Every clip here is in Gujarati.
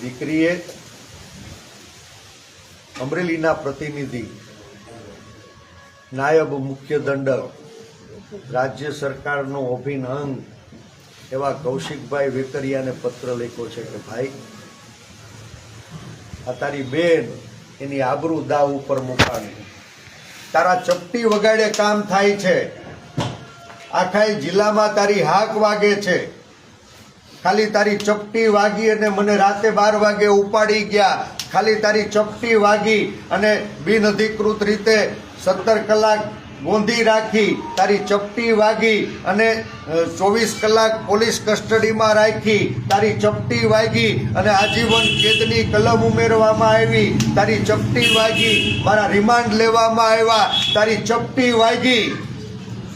દીકરીએ અમરેલીના પ્રતિનિધિ, નાયબ મુખ્ય દંડક, રાજ્ય સરકારનો અભિન્ન અંગ એવા કૌશિકભાઈ વેકરિયાને પત્ર લખ્યો છે કે, ભાઈ, આ તારી બેન એની આબરૂ દાવ ઉપર મુકાણી તારા ચપટી વગાડે કામ થાય છે. આખા જિલ્લામાં તારી હાક વાગે છે. ખાલી તારી ચપટી વાગી અને મને રાતે બાર વાગે ઉપાડી ગયા. ખાલી તારી ચપટી વાગી અને બિનઅધિકૃત રીતે સત્તર કલાક ગોંધી રાખી. તારી ચપટી વાગી અને ચોવીસ કલાક પોલીસ કસ્ટડીમાં રાખી. તારી ચપટી વાગી અને આજીવન કેદની કલમ ઉમેરવામાં આવી. તારી ચપટી વાગી, મારા રિમાન્ડ લેવામાં આવ્યા. તારી ચપટી વાગી.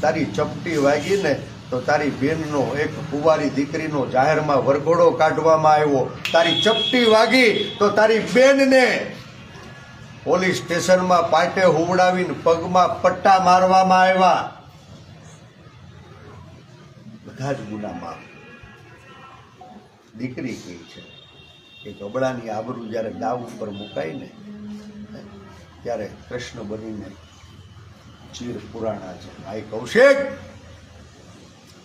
તારી ચપટી વાગી ને તો તારી બેનનો એક કુંવારી દીકરીનો જાહેરમાં વરઘોડો કાઢવામાં આવ્યો. તારી ચપટી વાગી તો તારી બેનને પોલીસ સ્ટેશનમાં પાટે હુવડાવીને પગમાં પટ્ટા મારવામાં આવ્યા. બધા જ ગુનામાં. દીકરી કઈ છે? કે ગબડાની આબરૂ જ્યારે દાવ ઉપર મુકાય ને ત્યારે કૃષ્ણ બનીને ચીર પુરાણા છે. ભાઈ કૌશિક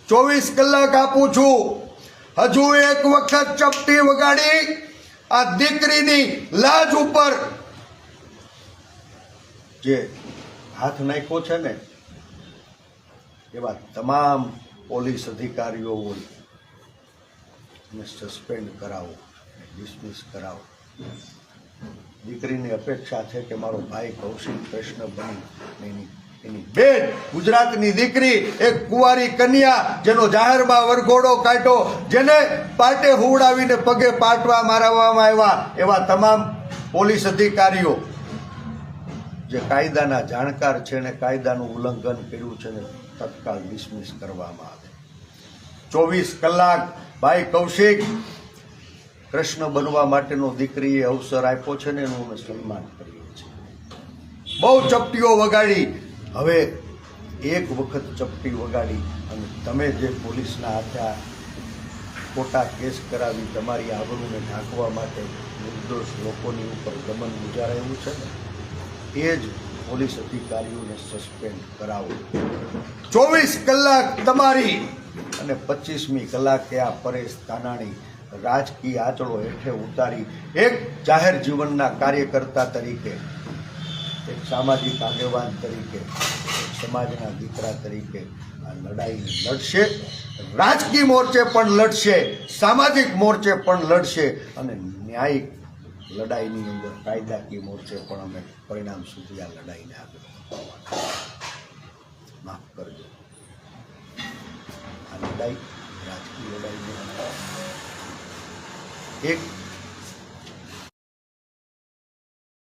ચોવીસ કલાક આપું છું. હજુ એક વખત ચપટી વગાડી, આ દીકરીની લાજ ઉપર. જે હાથ નાખ્યો છે ને, એવા તમામ પોલીસ અધિકારીઓ હોય સસ્પેન્ડ કરાવો ડિસમિસ કરાવો. દીકરીની અપેક્ષા છે કે મારો ભાઈ કૌશિક કૃષ્ણ બની એની એની બેન, ગુજરાતની દીકરી, એક કુંવારી કન્યા, જેનો જાહેરમાં વરઘોડો કાઢો જેને પાટે હુવડાવીને પગે પાટવા મારવામાં આવ્યા, એવા તમામ પોલીસ અધિકારીઓ. જે કાયદાના જાણકાર છે ને કાયદાનું ઉલ્લંઘન કર્યું છે ને તત્કાલ ડિસમિસ કરવામાં આવે. ચોવીસ કલાક ભાઈ કૌશિક કૃષ્ણ બનવા માટેનો દીકરીએ અવસર આપ્યો છે ને એનું અમે સન્માન કરીએ છીએ. બહુ ચપટીઓ વગાડી હવે એક વખત ચપટી વગાડી અને તમે જે પોલીસના આ ખોટા કેસ કરાવી તમારી આબરૂને ઢાંકવા માટે નિર્દોષ લોકોની ઉપર દમન ગુજારાયું છે ને, એ જ પોલીસ અધિકારીઓને સસ્પેન્ડ કરાવો. ચોવીસ કલાક તમારી અને પચીસમી કલાકે આ પરેશ તાનાણી રાજકીય આંચળો હેઠે ઉતારી એક જાહેર જીવનના કાર્યકર્તા તરીકે એક સામાજિક આગેવાન તરીકે, સમાજના દીકરા તરીકે આ લડાઈ લડશે. રાજકીય મોરચે પણ લડશે, સામાજિક મોરચે પણ લડશે અને ન્યાયિક લડાઈની અંદર કાયદાકીય મોરચે પણ અમે પરિણામ સુધી આ લડાઈને આગળ માફ કરજો. આ લડાઈ, રાજકીય લડાઈ. એક